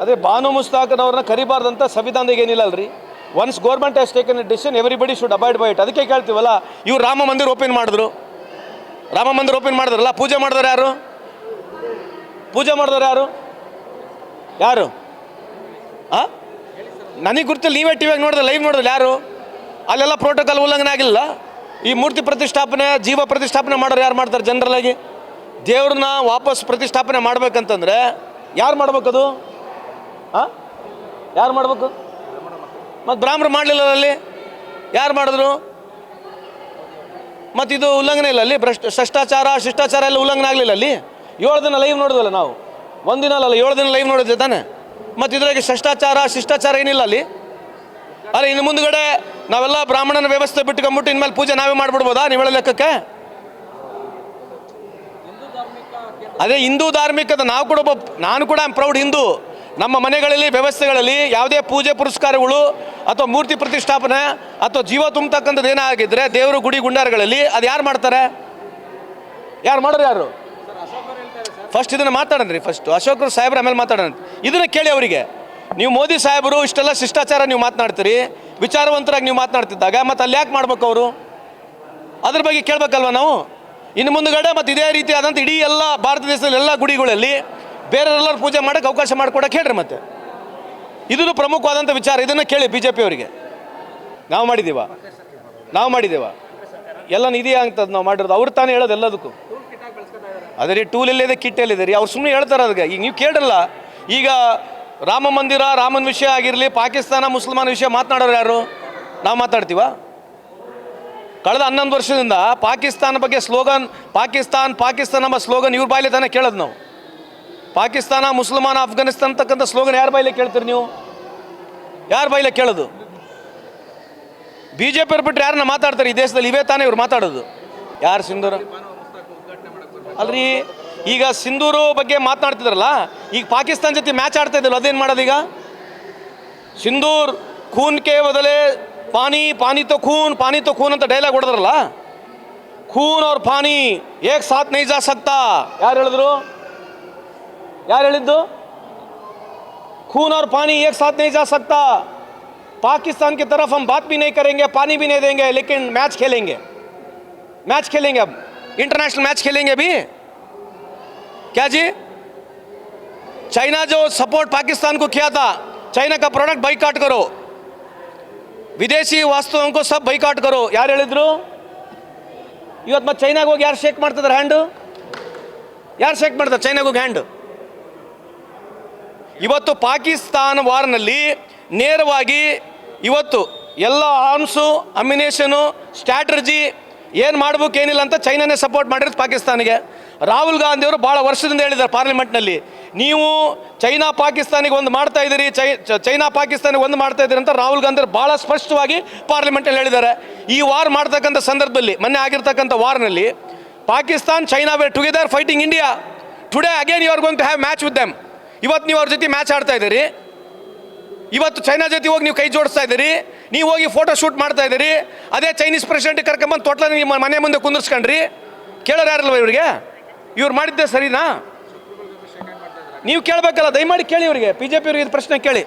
ಅದೇ ಬಾನು ಮುಸ್ತಾಕನವ್ರನ್ನ ಕರಿಬಾರ್ದಂತ ಸಂವಿಧಾನದಾಗ ಏನಿಲ್ಲ ಅಲ್ರಿ once government has taken a decision everybody should abide by it ಅದಕ್ಕೆ ಕೇಳ್ತೀವಲ್ಲ, ಇವ್ರು ರಾಮ ಮಂದಿರ ಓಪನ್ ಮಾಡಿದ್ರು. ರಾಮ ಮಂದಿರ ಓಪನ್ ಮಾಡಿದ್ರಲ್ಲ, ಪೂಜೆ ಮಾಡಿದ್ರೆ ಯಾರು? ಪೂಜೆ ಮಾಡಿದ್ರೆ ಯಾರು? ಯಾರು? ಆ? ನನಗೆ ಗುರ್ತಿಲ್ಲ ನೀವೇ ಟಿವಿಯಾಗ ನೋಡಿದ್ರೆ ಲೈವ್ ನೋಡಿದ್ರೆ ಯಾರು? ಅಲ್ಲೆಲ್ಲ ಪ್ರೋಟೋಕಾಲ್ ಉಲ್ಲಂಘನೆ ಆಗಿಲ್ಲ. ಈ ಮೂರ್ತಿ ಪ್ರತಿಷ್ಠಾಪನೆ, ಜೀವ ಪ್ರತಿಷ್ಠಾಪನೆ ಮಾಡೋರು ಯಾರು ಮಾಡ್ತಾರೆ ಜನರಲ್ ಆಗಿ? ದೇವ್ರನ್ನ ವಾಪಸ್ ಪ್ರತಿಷ್ಠಾಪನೆ ಮಾಡ್ಬೇಕಂತಂದ್ರೆ, ಯಾರು ಮಾಡ್ಬೇಕದು? ಹಾಂ ಯಾರು ಮಾಡಬೇಕು? ಮತ್ತು ಬ್ರಾಹ್ಮಣರು ಮಾಡಲಿಲ್ಲ ಅಲ್ಲಿ? ಯಾರು ಮಾಡಿದ್ರು? ಮತ್ತು ಇದು ಉಲ್ಲಂಘನೆ ಇಲ್ಲ ಅಲ್ಲಿ? ಭ್ರಷ್ಟ ಭ್ರಷ್ಟಾಚಾರ ಶಿಷ್ಟಾಚಾರ ಎಲ್ಲ ಉಲ್ಲಂಘನೆ ಆಗಲಿಲ್ಲ ಅಲ್ಲಿ? ಏಳು ದಿನ ಲೈವ್ ನೋಡಿದ್ವಲ್ಲ ನಾವು. ಒಂದಿನ ಅಲ್ಲ, ಏಳು ದಿನ ಲೈವ್ ನೋಡಿದ್ದೆ ತಾನೆ? ಮತ್ತು ಇದ್ರಾಗೆ ಭ್ರಷ್ಟಾಚಾರ ಶಿಷ್ಟಾಚಾರ ಏನಿಲ್ಲ ಅಲ್ಲಿ? ಅಲ್ಲ, ಇನ್ನು ಮುಂದ್ಗಡೆ ನಾವೆಲ್ಲ ಬ್ರಾಹ್ಮಣನ ವ್ಯವಸ್ಥೆ ಬಿಟ್ಕೊಂಡ್ಬಿಟ್ಟು ಇನ್ಮೇಲೆ ಪೂಜೆ ನಾವೇ ಮಾಡಿಬಿಡ್ಬೋದಾ ನೀವು ಹೇಳೋ ಲೆಕ್ಕಕ್ಕೆ? ಅದೇ ಹಿಂದೂ ಧಾರ್ಮಿಕದ, ನಾವು ಕೂಡ ಒಬ್ಬ, ನಾನು ಕೂಡ ಆಮ್ ಪ್ರೌಡ್ ಹಿಂದೂ. ನಮ್ಮ ಮನೆಗಳಲ್ಲಿ, ವ್ಯವಸ್ಥೆಗಳಲ್ಲಿ ಯಾವುದೇ ಪೂಜೆ ಪುರಸ್ಕಾರಗಳು ಅಥವಾ ಮೂರ್ತಿ ಪ್ರತಿಷ್ಠಾಪನೆ ಅಥವಾ ಜೀವ ತುಂಬತಕ್ಕಂಥದ್ದು ಏನಾಗಿದ್ರೆ ದೇವರು ಗುಡಿ ಗುಂಡಾರಗಳಲ್ಲಿ ಅದು ಯಾರು ಮಾಡ್ತಾರೆ? ಯಾರು ಮಾಡೋರು ಯಾರು? ಫಸ್ಟ್ ಇದನ್ನು ರೀ ಫಸ್ಟ್ ಅಶೋಕರು ಸಾಹೇಬ್ರ ಆಮೇಲೆ ಮಾತಾಡೋಣ ಇದನ್ನು ಕೇಳಿ ಅವರಿಗೆ. ನೀವು ಮೋದಿ ಸಾಹೇಬರು, ಇಷ್ಟೆಲ್ಲ ಶಿಷ್ಟಾಚಾರ ನೀವು ಮಾತನಾಡ್ತೀರಿ, ವಿಚಾರವಂತರಾಗಿ ನೀವು ಮಾತನಾಡ್ತಿದ್ದಾಗ ಮತ್ತು ಅಲ್ಲಿ ಯಾಕೆ ಮಾಡ್ಬೇಕು ಅವರು? ಅದ್ರ ಬಗ್ಗೆ ಕೇಳಬೇಕಲ್ವ ನಾವು? ಇನ್ನು ಮುಂದುಗಡೆ ಮತ್ತು ಇದೇ ರೀತಿಯಾದಂಥ ಇಡೀ ಎಲ್ಲ ಭಾರತ ದೇಶದಲ್ಲಿ ಎಲ್ಲ ಗುಡಿಗಳಲ್ಲಿ ಬೇರೆಯವರೆಲ್ಲರೂ ಪೂಜೆ ಮಾಡೋಕ್ಕೆ ಅವಕಾಶ ಮಾಡಿಕೊಡಕ್ಕೆ ಹೇಳ್ರಿ ಮತ್ತೆ. ಇದು ಪ್ರಮುಖವಾದಂಥ ವಿಚಾರ. ಇದನ್ನು ಕೇಳಿ ಬಿ ಜೆ ಪಿಯವರಿಗೆ ನಾವು ಮಾಡಿದ್ದೀವ ನಾವು ಮಾಡಿದ್ದೀವ ಎಲ್ಲ ಇದೆಯಾ ಅಂತದ್ದು ನಾವು ಮಾಡಿರೋದು. ಅವ್ರು ತಾನೇ ಹೇಳೋದು ಎಲ್ಲದಕ್ಕೂ. ಅದೇ ರೀ ಟೂಲ್ ಎಲ್ಲಿದೆ ಕಿಟ್ ಎಲ್ಲಿದೆ ರೀ. ಅವ್ರು ಸುಮ್ಮನೆ ಹೇಳ್ತಾರೆ ಅದಕ್ಕೆ. ಈಗ ನೀವು ಕೇಳಲ್ಲ ಈಗ ರಾಮ ಮಂದಿರ, ರಾಮನ ವಿಷಯ ಆಗಿರಲಿ, ಪಾಕಿಸ್ತಾನ, ಮುಸಲ್ಮಾನ ವಿಷಯ ಮಾತನಾಡೋರು ಯಾರು? ನಾವು ಮಾತಾಡ್ತೀವ? ಕಳೆದ ಹನ್ನೊಂದು ವರ್ಷದಿಂದ ಪಾಕಿಸ್ತಾನ ಬಗ್ಗೆ ಸ್ಲೋಗನ್, ಪಾಕಿಸ್ತಾನ್, ಪಾಕಿಸ್ತಾನ ಎಂಬ ಸ್ಲೋಗನ್ ಇವ್ರ ಬಾಯಲ್ಲಿ ತಾನೇ ಕೇಳೋದು ನಾವು. ಪಾಕಿಸ್ತಾನ, ಮುಸಲ್ಮಾನ ಅಫ್ಘಾನಿಸ್ತಾನ ಅಂತಕ್ಕಂಥ ಸ್ಲೋಗನ್ ಯಾರ ಬಾಯಿಲೆ ಕೇಳ್ತೀರಿ ನೀವು? ಯಾರ ಬೈಲೆ ಕೇಳೋದು? ಬಿ ಜೆ ಪಿ ಬಿಟ್ಟರೆ ಯಾರನ್ನ ಮಾತಾಡ್ತಾರೆ? ಈ ದೇಶದಲ್ಲಿ ಇವೇ ತಾನೇ ಇವ್ರು ಮಾತಾಡೋದು. ಯಾರು ಸಿಂಧೂರ? ಅಲ್ರಿ, ಈಗ ಸಿಂಧೂರು ಬಗ್ಗೆ ಮಾತನಾಡ್ತಿದ್ರಲ್ಲ, ಈಗ ಪಾಕಿಸ್ತಾನ ಜೊತೆ ಮ್ಯಾಚ್ ಆಡ್ತಾ ಇದ್ದಲ್ಲ ಅದೇನು ಮಾಡೋದು ಈಗ? ಸಿಂಧೂರ್ ಖೂನ್ ಕೆ ಬದಲೇ ಪಾನಿ ಪಾನಿ ತೋ ಖೂನ್, ಪಾನಿ ತೋ ಖೂನ್ ಅಂತ ಡೈಲಾಗ್ ಹೊಡೆದ್ರಲ್ಲ? ಖೂನ್ ಅವ್ರ ಪಾನಿ, ಏಕ್ ಸಾತ್ ನೈ ಜಾ ಯಾರು ಹೇಳಿದ್ರು? ಯಾರು ಹೇಳಿದ್ದು खून और पानी एक साथ नहीं जा सकता पाकिस्तान की तरफ हम बात भी नहीं करेंगे पानी भी नहीं देंगे लेकिन मैच खेलेंगे मैच खेलेंगे अब इंटरनेशनल मैच खेलेंगे अभी क्या जी चाइना जो सपोर्ट पाकिस्तान को किया था चाइना का प्रोडक्ट बाइकाट करो ವಿದೇಶಿ ವಸ್ತುವನ್ನು को सब ಬೈಕಾಟ್ ಕರೋ ಯಾರು ಹೇಳಿದ್ರು ಇವತ್ತು ಮತ್ತೆ ಚೈನಾಗೆ ಹೋಗಿ ಯಾರು ಶೇಕ್ ಮಾಡ್ತಿದ್ದಾರೆ ಹ್ಯಾಂಡು ಯಾರು ಶೇಕ್ ಮಾಡ್ತಾರೆ ಚೈನಾಗೆ ಹೋಗಿ ಹ್ಯಾಂಡು ಇವತ್ತು ಪಾಕಿಸ್ತಾನ ವಾರ್ನಲ್ಲಿ ನೇರವಾಗಿ ಇವತ್ತು ಎಲ್ಲ ಆರ್ಮ್ಸು ಅಮಿನೇಷನು ಸ್ಟ್ರಾಟರ್ಜಿ ಏನು ಮಾಡ್ಬೇಕು, ಏನಿಲ್ಲ ಅಂತ ಚೈನಾನೇ ಸಪೋರ್ಟ್ ಮಾಡಿರೋದು ಪಾಕಿಸ್ತಾನಿಗೆ. ರಾಹುಲ್ ಗಾಂಧಿಯವರು ಭಾಳ ವರ್ಷದಿಂದ ಹೇಳಿದ್ದಾರೆ ಪಾರ್ಲಿಮೆಂಟ್ನಲ್ಲಿ, ನೀವು ಚೈನಾ ಪಾಕಿಸ್ತಾನಿಗೆ ಒಂದು ಮಾಡ್ತಾ ಇದ್ದೀರಿ, ಚೈ ಚೈನಾ ಪಾಕಿಸ್ತಾನಿಗೆ ಒಂದು ಮಾಡ್ತಾ ಇದ್ದೀರಿ ಅಂತ ರಾಹುಲ್ ಗಾಂಧಿ ಭಾಳ ಸ್ಪಷ್ಟವಾಗಿ ಪಾರ್ಲಿಮೆಂಟಲ್ಲಿ ಹೇಳಿದ್ದಾರೆ. ಈ ವಾರ್ ಮಾಡ್ತಕ್ಕಂಥ ಸಂದರ್ಭದಲ್ಲಿ, ಮೊನ್ನೆ ಆಗಿರ್ತಕ್ಕಂಥ ವಾರ್ನಲ್ಲಿ Pakistan China were together fighting India today again you are going to have match with them ಇವತ್ತು ನೀವು ಅವ್ರ ಜೊತೆ ಮ್ಯಾಚ್ ಆಡ್ತಾ ಇದ್ದೀರಿ. ಇವತ್ತು ಚೈನಾ ಜೊತೆ ಹೋಗಿ ನೀವು ಕೈ ಜೋಡಿಸ್ತಾ ಇದ್ದೀರಿ. ನೀವು ಹೋಗಿ ಫೋಟೋ ಶೂಟ್ ಮಾಡ್ತಾ ಇದ್ದೀರಿ. ಅದೇ ಚೈನೀಸ್ ಪ್ರೆಸಿಡೆಂಟ್ ಕರ್ಕೊಂಬಂದು ತೊಟ್ಲ ನಿಮ್ಮ ಮನೆ ಮುಂದೆ ಕುಂದಿರ್ಸ್ಕೊಂಡ್ರಿ. ಕೇಳೋರು ಯಾರಲ್ವ ಇವರಿಗೆ? ಇವ್ರು ಮಾಡಿದ್ದೆ ಸರಿನಾ? ನೀವು ಕೇಳಬೇಕಲ್ಲ, ದಯಮಾಡಿ ಕೇಳಿ ಇವರಿಗೆ. ಬಿ ಜೆ ಪಿ ಅವ್ರಿಗೆ ಪ್ರಶ್ನೆ ಕೇಳಿ.